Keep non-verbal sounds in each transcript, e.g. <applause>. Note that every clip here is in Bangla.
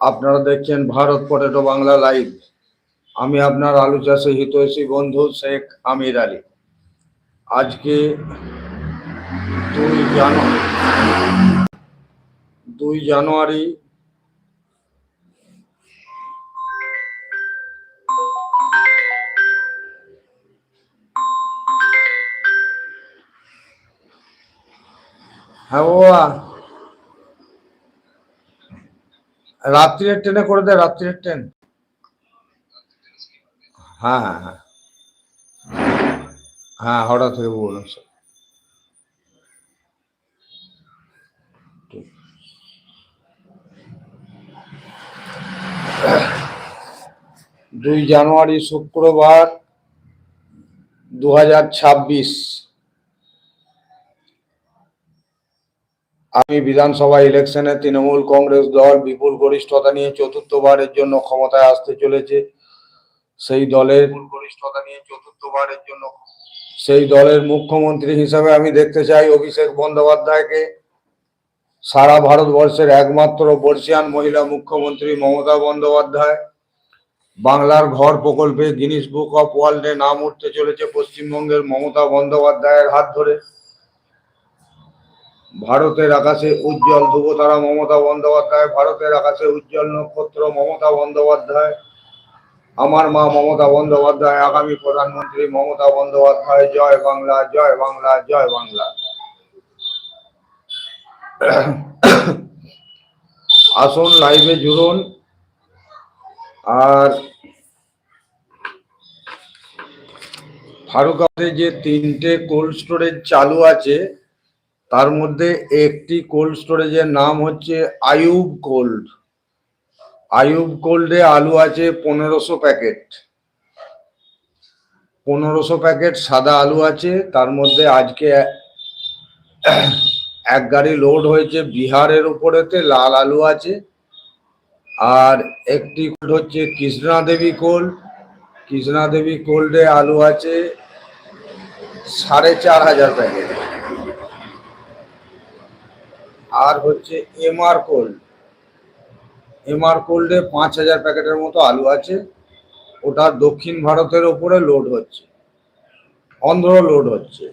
আপনারা দেখছেন ভারত পটেটো বাংলা লাইভ। আমি আপনার আলু চাষে হিতৈষী বন্ধু শেখ আমির আলী। আজকে দুই জানুয়ারি দুই জানুয়ারি হ্যাঁ রাত্রির ট্রেনে করে দেয়, রাত্রির ট্রেন হ্যাঁ হ্যাঁ হ্যাঁ। হ্যাঁ হাওড়া থেকে ভুবনেশ্বর ঠিক। দুই জানুয়ারি শুক্রবার দু হাজার ছাব্বিশ। আমি বিধানসভা ইলেকশনে তৃণমূল কংগ্রেস দল বিপুল গরিষ্ঠতা নিয়ে চতুর্থবারের জন্য ক্ষমতায় আসতে চলেছে। সেই দলের গরিষ্ঠতা নিয়ে চতুর্থবারের জন্য সেই দলের মুখ্যমন্ত্রী হিসাবে আমি দেখতে চাই অভিষেক বন্দ্যোপাধ্যায়কে। সারা ভারতবর্ষের একমাত্র বর্ষিয়ান মহিলা মুখ্যমন্ত্রী মমতা বন্দ্যোপাধ্যায়। বাংলার ঘর প্রকল্পে গিনিস বুক অফ ওয়ার্ল্ডে নাম উঠতে চলেছে পশ্চিমবঙ্গের মমতা বন্দ্যোপাধ্যায়ের হাত ধরে। ভারতের আকাশে উজ্জ্বল ধ্রুবতারা মমতা বন্দ্যোপাধ্যায়, ভারতের আকাশে উজ্জ্বল নক্ষত্র মমতা বন্দ্যোপাধ্যায়, আমার মা মমতা বন্দ্যোপাধ্যায়, আগামী প্রধানমন্ত্রী মমতা বন্দ্যোপাধ্যায়, জয় বাংলা জয় বাংলা জয় বাংলা। আসুন লাইভে জুড়ুন। আর ফারুকাতে যে তিনটে কোল্ড স্টোরেজ চালু আছে তার মধ্যে একটি কোল্ড স্টোরেজের নাম হচ্ছে আয়ুব কোল্ড আয়ুব কোল্ডে আলু আছে পনেরোশো প্যাকেট। পনেরোশো প্যাকেট সাদা আলু আছে, তার মধ্যে আজকে এক গাড়ি লোড হয়েছে বিহারের উপরেতে, লাল আলু আছে। আর একটি কোল্ড হচ্ছে কৃষ্ণা দেবী কোল্ড কৃষ্ণা দেবী কোল্ডে আলু আছে সাড়ে চার হাজার প্যাকেট। আর হচ্ছে এমআর কোল্ড এমআর কোল্ডে পাঁচ হাজার প্যাকেটের মতো আলু আছে। ওটা দক্ষিণ ভারতের ওপরে লোড হচ্ছে। অন্ধ্র লোড হচ্ছে।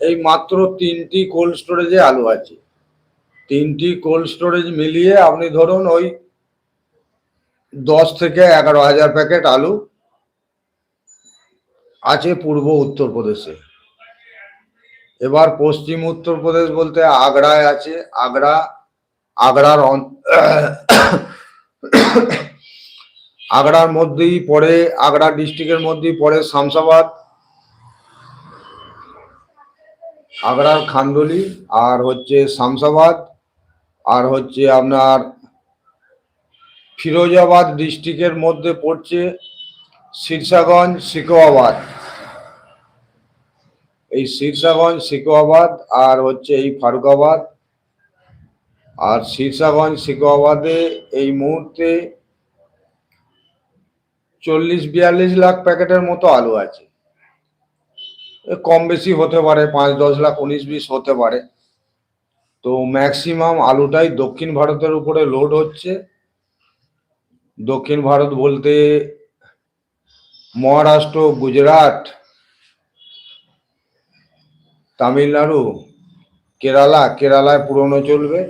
এই মাত্র তিনটি কোল্ড স্টোরেজে আলু আছে। তিনটি কোল্ড স্টোরেজ মিলিয়ে আপনি ধরুন ওই দশ থেকে এগারো হাজার প্যাকেট আলু আছে পূর্ব উত্তরপ্রদেশে। এবার পশ্চিম উত্তরপ্রদেশ বলতে আগ্রায় আছে। আগ্রা, আগ্রার আগ্রার মধ্যেই পড়ে, আগ্রা ডিস্ট্রিক্টের মধ্যেই পড়ে শামসাবাদ। আগ্রার খান্দলি আর হচ্ছে শামসাবাদ, আর হচ্ছে আপনার ফিরোজাবাদ ডিস্ট্রিক্টের মধ্যে পড়ছে শীর্ষাগঞ্জ সিকোয়াবাদ। এই শীর্ষাগঞ্জ সিকোয়াবাদ আর হচ্ছে এই ফারুকাবাদ। আর শীর্ষাগঞ্জ সিকোয়াবাদে এই মুহূর্তে চল্লিশ, বিয়াল্লিশ লাখ প্যাকেটের মতো আলু আছে। কম বেশি হতে পারে, পাঁচ, দশ লাখ, উনিশ, বিশ হতে পারে। তো ম্যাক্সিমাম আলুটাই দক্ষিণ ভারতের উপরে লোড হচ্ছে। দক্ষিণ ভারত বলতে মহারাষ্ট্র, গুজরাট তামিলনাড়ু, কেরালা, কেরালায় পুরনো চলবে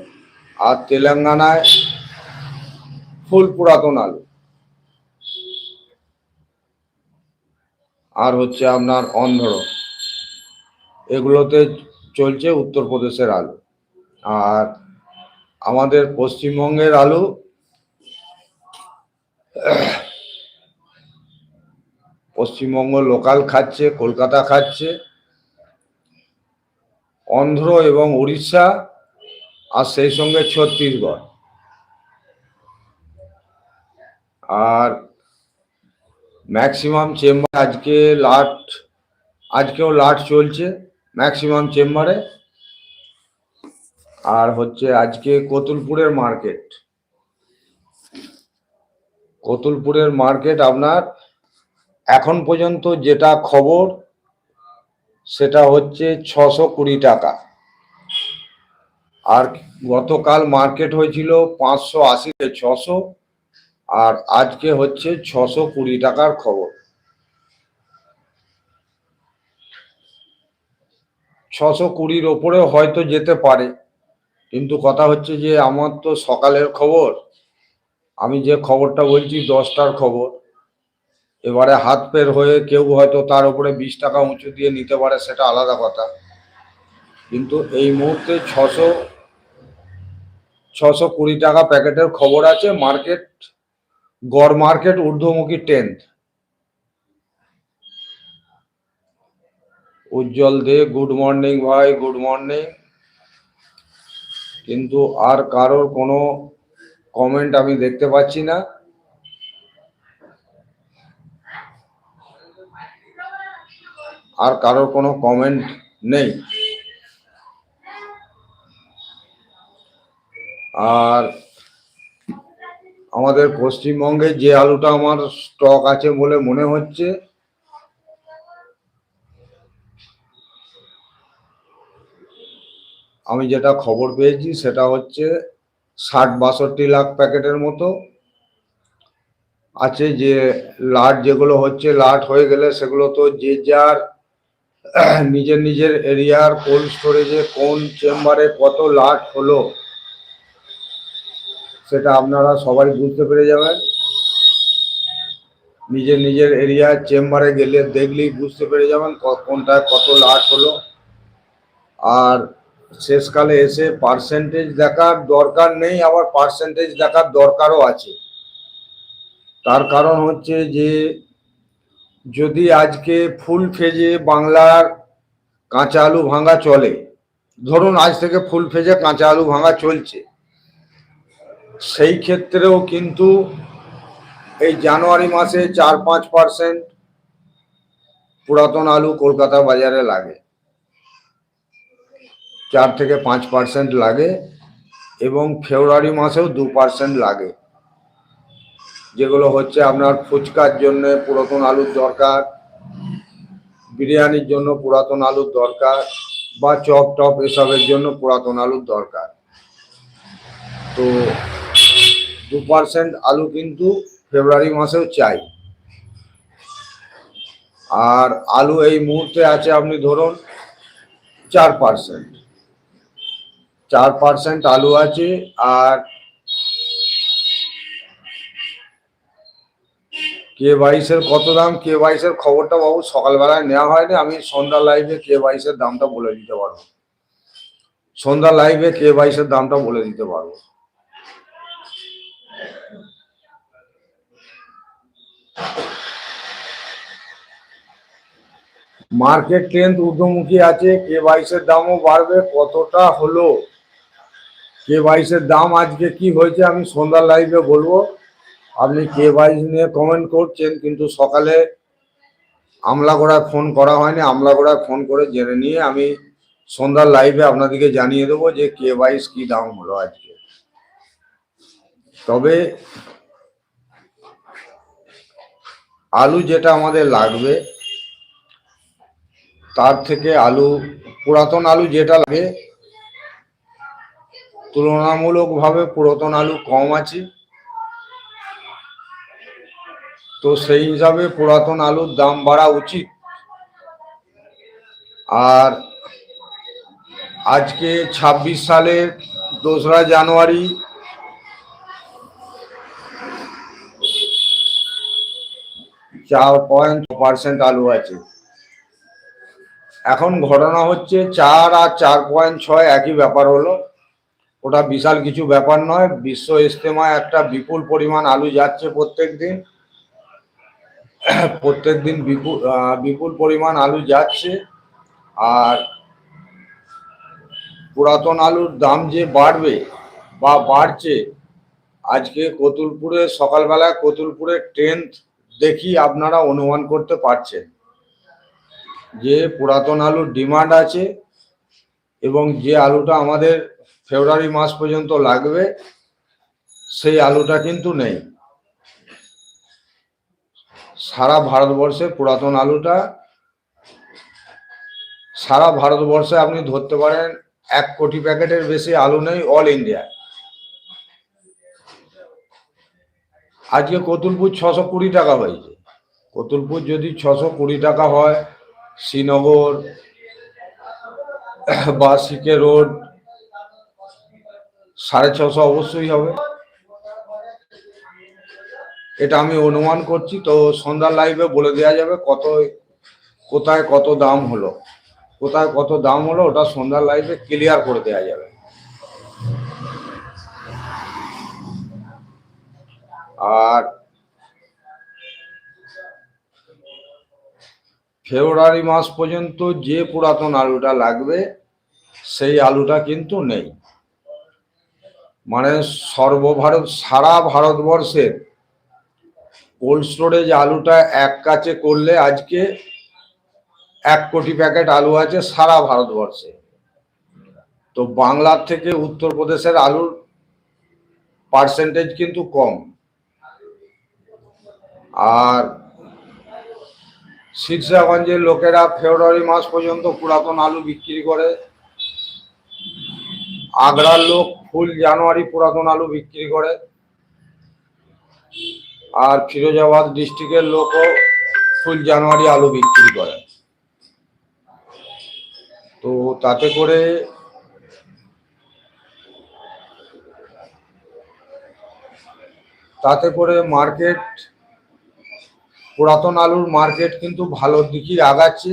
আর তেলেঙ্গানায় ফুল পুরাতন আলু। আর হচ্ছে আপনার অন্ধ্র এগুলোতে চলছে উত্তরপ্রদেশের আলু। আর আমাদের পশ্চিমবঙ্গের আলু, পশ্চিমবঙ্গ লোকাল খাচ্ছে, কলকাতা খাচ্ছে অন্ধ্র এবং উড়িষ্যা আর সেই সঙ্গে ছত্তিশগড়। আর ম্যাক্সিমাম চেম্বার আজকে লাট আজকেও লাট চলছে ম্যাক্সিমাম চেম্বারে আর হচ্ছে আজকে কতুলপুরের মার্কেট কতুলপুরের মার্কেট আপনার এখন পর্যন্ত যেটা খবর সেটা হচ্ছে ছশো কুড়ি টাকা। আর গতকাল মার্কেট হয়েছিল পাঁচশো আশি থেকে ছশো, আর আজকে হচ্ছে ছশো কুড়ি টাকার খবর। ছশো কুড়ির ওপরেও হয়তো যেতে পারে, কিন্তু কথা হচ্ছে যে আমার তো সকালের খবর। আমি যে খবরটা বলছি দশটার খবর। এবারে হাত পের হয়ে কেউ হয়তো তার উপরে বিশ টাকা উঁচু দিয়ে নিতে পারে সেটা আলাদা কথা। কিন্তু এই মুহূর্তে ছশো ছশো কুড়ি টাকা প্যাকেটের খবর আছে মার্কেট, গড় মার্কেট ঊর্ধ্বমুখী tenth. Ujjwal Dey, good morning ভাই, গুড মর্নিং। কিন্তু আর কারোর কোনো কমেন্ট আমি দেখতে পাচ্ছি না। আর কারোর কোনো কমেন্ট নেই। আর আমাদের পশ্চিমবঙ্গে যে আলুটা আমার স্টক আছে বলে মনে হচ্ছে, আমি যেটা খবর পেয়েছি সেটা হচ্ছে ষাট বাষট্টি লাখ প্যাকেটের মতো আছে যে লাট যেগুলো হচ্ছে, লাট হয়ে গেলে সেগুলো তো যে যার <clears throat> নিজের নিজের এরিয়ার কোল্ড স্টোরেজে কোন চেম্বারে কত লাট হলো, সেটা আপনারা সবাই বুঝতে পেরে যাবেন। নিজের নিজের এরিয়ার চেম্বারে গেলে দেখলেই বুঝতে পেরে যাবেন ক- কোনটায় কত লাট হলো। আর শেষকালে এসে পার্সেন্টেজ দেখার দরকার নেই, আবার পার্সেন্টেজ দেখার দরকারও আছে। তার কারণ হচ্ছে যে যদি আজকে ফুল ফেজে বাংলার কাঁচা আলু ভাঙা চলে, ধরুন আজ থেকে ফুল ফেজে কাঁচা আলু ভাঙা চলছে, সেই ক্ষেত্রেও কিন্তু এই জানুয়ারি মাসে চার পাঁচ পার্সেন্ট পুরাতন আলু কলকাতা বাজারে লাগে। চার থেকে পাঁচ পার্সেন্ট লাগে এবং ফেব্রুয়ারি মাসেও দু পার্সেন্ট লাগে। যেগুলো হচ্ছে আপনার ফুচকার জন্য পুরাতন আলুর দরকার, বিরিয়ানির জন্য পুরাতন আলুর দরকার বা চপ টপ এসবের জন্য পুরাতন আলুর দরকার। তো দু পার্সেন্ট আলু কিন্তু ফেব্রুয়ারি মাসেও চাই। আর আলু এই মুহূর্তে আছে আপনি ধরুন চার পার্সেন্ট। চার পার্সেন্ট আলু আছে আর কে বাইশের কত দাম, কে বাইশের খবরটা বাবু সকালবেলায় নেওয়া হয়নি, আমি সন্ধ্যা লাইভে কে বাইশের দামটা বলে দিতে পারব। সন্ধ্যা লাইভে কে বাইশের দামটা বলে দিতে পারব। মার্কেট ট্রেন্ড ঊর্ধ্বমুখী আছে, কে বাইশের দামও বাড়বে, কতটা হলো? কে বাইশের দাম আজকে কি হয়েছে আমি সন্ধ্যার লাইভে বলব। আপনি কে বাইশ নিয়ে কমেন্ট করছেন, কিন্তু সকালে আমলাগোড়ায় ফোন করা হয়নি। আমলাগোড়ায় ফোন করে জেনে নিয়ে আমি সন্ধ্যার লাইভে আপনাদেরকে জানিয়ে দেবো যে কে বাইশ কি দাম হলো আজকে। তবে আলু যেটা আমাদের লাগবে, তার থেকে আলু, পুরাতন আলু যেটা লাগে, তুলনামূলকভাবে পুরাতন আলু কম আছে। তো সেই হিসাবে পুরাতন আলুর দাম বাড়া উচিত। আর আজকে ছাব্বিশ সালের দোসরা জানুয়ারি, চার পয়েন্ট পার্সেন্ট আলু আছে। এখন ঘটনা হচ্ছে চার আর চার পয়েন্ট ছয় একই ব্যাপার হলো। ওটা বিশাল কিছু ব্যাপার নয়, বিশ্ব ইজতেমায় একটা বিপুল পরিমাণ আলু যাচ্ছে প্রত্যেক দিন। <coughs> প্রত্যেক দিন বিপুল বিপুল পরিমাণ আলু যাচ্ছে। আর পুরাতন আলুর দাম যে বাড়বে বা বাড়ছে, আজকে কতুলপুরে সকালবেলায় কতুলপুরে ট্রেন্ড দেখি আপনারা অনুমান করতে পারছেন যে পুরাতন আলুর ডিমান্ড আছে এবং যে আলুটা আমাদের ফেব্রুয়ারি মাস পর্যন্ত লাগবে, সেই আলুটা কিন্তু নেই। সারা ভারতবর্ষে পুরাতন আলুটা, সারা ভারতবর্ষে আপনি ধরতে পারেন এক কোটি প্যাকেটের বেশি আলু নেই অল ইন্ডিয়া আজকে কতুলপুর ছশো কুড়ি টাকা হয়েছে। কতুলপুর যদি ছশো কুড়ি টাকা হয়, শ্রীনগর বা সিকে রোড, সাড়ে ছশো অবশ্যই হবে। এটা আমি অনুমান করছি, তো সন্ধ্যার লাইভে বলে দেওয়া যাবে কত, কোথায় কত দাম হলো। কোথায় কত দাম হলো, ওটা সন্ধ্যার লাইভে ক্লিয়ার করে দেওয়া যাবে। আর ফেব্রুয়ারি মাস পর্যন্ত যে পুরাতন আলুটা লাগবে, সেই আলুটা কিন্তু নেই। মানে সর্বভারত, সারা ভারতবর্ষের কোল্ড স্টোরেজ আলুটা এক কাছে করলে আজকে এক কোটি প্যাকেট আলু আছে সারা ভারতবর্ষে। তো বাংলার থেকে উত্তরপ্রদেশের আলুর পার্সেন্টেজ কিন্তু কম। আর শীর্ষাগঞ্জের লোকেরা ফেব্রুয়ারি মাস পর্যন্ত পুরাতন আলু বিক্রি করে। আগ্রার লোক ফুল জানুয়ারি পুরাতন আলু বিক্রি করে। আর ফিরোজাবাদ ডিস্ট্রিক্টের লোকও ফুল জানুয়ারি আলু বিক্রি করে। তো তাতে করে তাতে করে মার্কেট, পুরাতন আলুর মার্কেট কিন্তু ভালোর দিকেই আগাচ্ছে।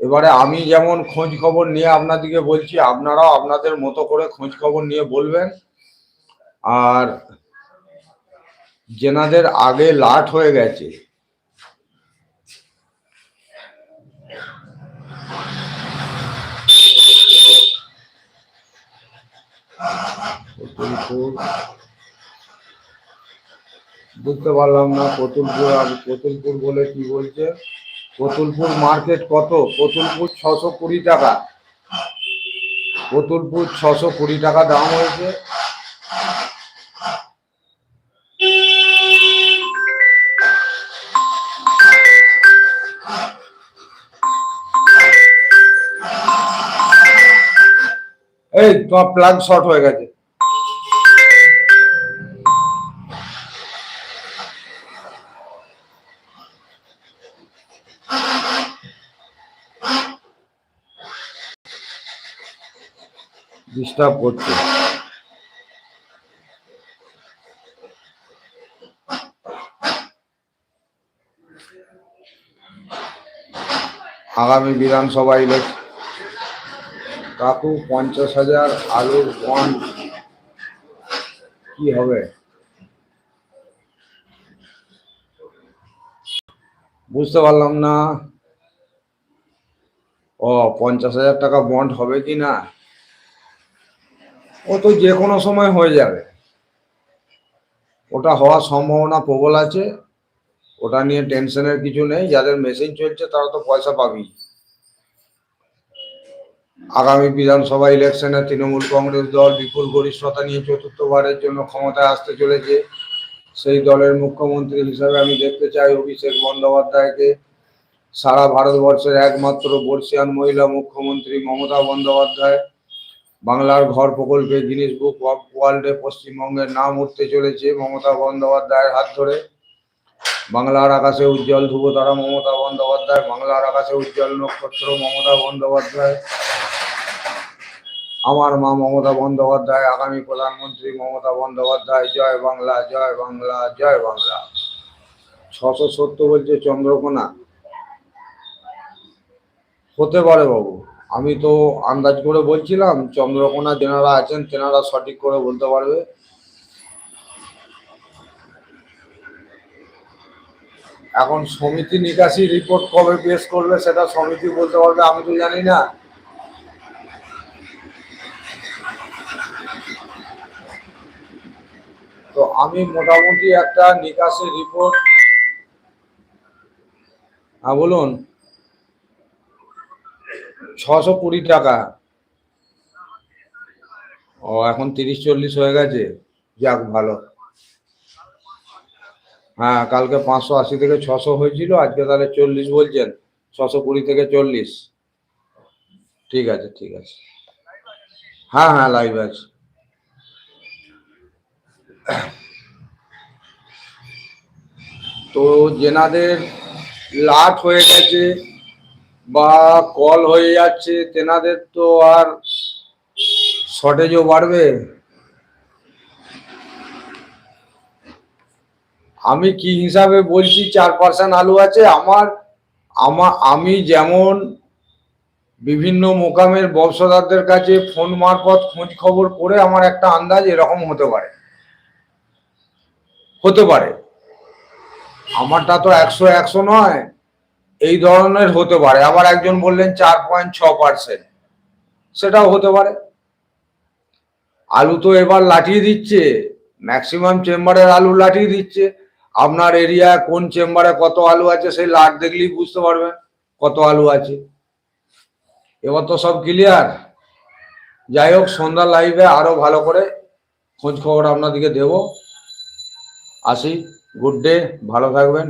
এবারে আমি যেমন খোঁজ খবর নিয়ে আপনাদেরকে বলছি, আপনারাও আপনাদের মতো করে খোঁজ খবর নিয়ে বলবেন। আর যেনাদের আগে লাট হয়ে গেছে। বুঝতে পারলাম না কতুলপুর আর কতুলপুর বলে কি বলছে? কতুলপুর মার্কেট কত? কতুলপুর ছশো কুড়ি টাকা। কতুলপুর ছশো কুড়ি টাকা দাম হয়েছে। তোমার প্লাগ শর্ট হয়ে গেছে। ডিস্টার্ব করছে। আগামী বিধানসভা ইলেকশন কাকু পঞ্চাশ হাজার আলুর বন্ড কি হবে? বুঝতে পারলাম না। ও, পঞ্চাশ হাজার টাকা বন্ড হবে কি না? ও তো যে কোনো সময় হয়ে যাবে। ওটা হওয়ার সম্ভাবনা প্রবল আছে। ওটা নিয়ে টেনশনের কিছু নেই। যাদের মেশিন চলছে তারা তো পয়সা পাবেই। আগামী বিধানসভা ইলেকশনে তৃণমূল কংগ্রেস দল বিপুল গরিষ্ঠতা নিয়ে চতুর্থবারের জন্য ক্ষমতায় আসতে চলেছে। সেই দলের মুখ্যমন্ত্রী হিসাবে আমি দেখতে চাই অভিষেক বন্দ্যোপাধ্যায়কে। সারা ভারতবর্ষের একমাত্র বর্ষিয়ান মহিলা মুখ্যমন্ত্রী মমতা বন্দ্যোপাধ্যায়। বাংলার ঘর প্রকল্পে গিনিস বুক ওয়ার্ল্ডে পশ্চিমবঙ্গের নাম উঠতে চলেছে মমতা বন্দ্যোপাধ্যায়ের হাত ধরে। বাংলার আকাশে উজ্জ্বল ধ্রুবতারা মমতা বন্দ্যোপাধ্যায়, বাংলার আকাশে উজ্জ্বল নক্ষত্র মমতা বন্দ্যোপাধ্যায়। আমার মা মমতা বন্দ্যোপাধ্যায়, আগামী প্রধানমন্ত্রী মমতা বন্দ্যোপাধ্যায়, জয় বাংলা জয় বাংলা জয় বাংলা। ছশো সত্তর বলছে চন্দ্রকোনা। হতে পারে বাবু। আমি তো আন্দাজ করে বলছিলাম, চন্দ্রকোনা যেনারা আছেন, তেনারা সঠিক করে বলতে পারবে। এখন সমিতি নিকাশি রিপোর্ট কবে পেশ করবে, সেটা সমিতি বলতে পারবে, আমি তো জানি না। তো আমি মোটামুটি একটা নিকাশি রিপোর্ট হ্যাঁ বলুন। ছশো কুড়ি টাকা। ও, এখন তিরিশ চল্লিশ হয়ে গেছে। যাক, ভালো। হ্যাঁ কালকে পাঁচশো আশি থেকে ছশো হয়েছিল, আজকে তাহলে চল্লিশ বলছেন। ছশো কুড়ি থেকে চল্লিশ। ঠিক আছে ঠিক আছে। হ্যাঁ হ্যাঁ লাইভ আছে। তো যেনাদের লাট হয়ে গেছে বা কল হয়ে যাচ্ছে, তেনাদের তো আর শর্টেজও বাড়বে। আমি কি হিসাবে বলছি, চার পার্সেন্ট আলু আছে, আমার, আমা যেমন বিভিন্ন মোকামের ব্যবসাদারদের কাছে ফোন মারফত খোঁজ খবর করে আমার একটা আন্দাজ এরকম হতে পারে। হতে পারে। আমারটা তো একশো একশো নয়, এই ধরনের হতে পারে। আবার একজন বললেন চার পয়েন্ট ছ পার্সেন্ট সেটাও হতে পারে। আলু তো এবার লাঠিয়ে দিচ্ছে ম্যাক্সিমাম চেম্বারের আলু লাঠিয়ে দিচ্ছে। আপনার এরিয়া কোন চেম্বারে কত আলু আছে সেই লাট দেখলেই বুঝতে পারবেন কত আলু আছে। এবার তো সব ক্লিয়ার যাই হোক, সন্ধ্যা লাইভে আরও ভালো করে খোঁজ খবর আপনাদেরকে দেব। আসি গুড ডে ভালো থাকবেন।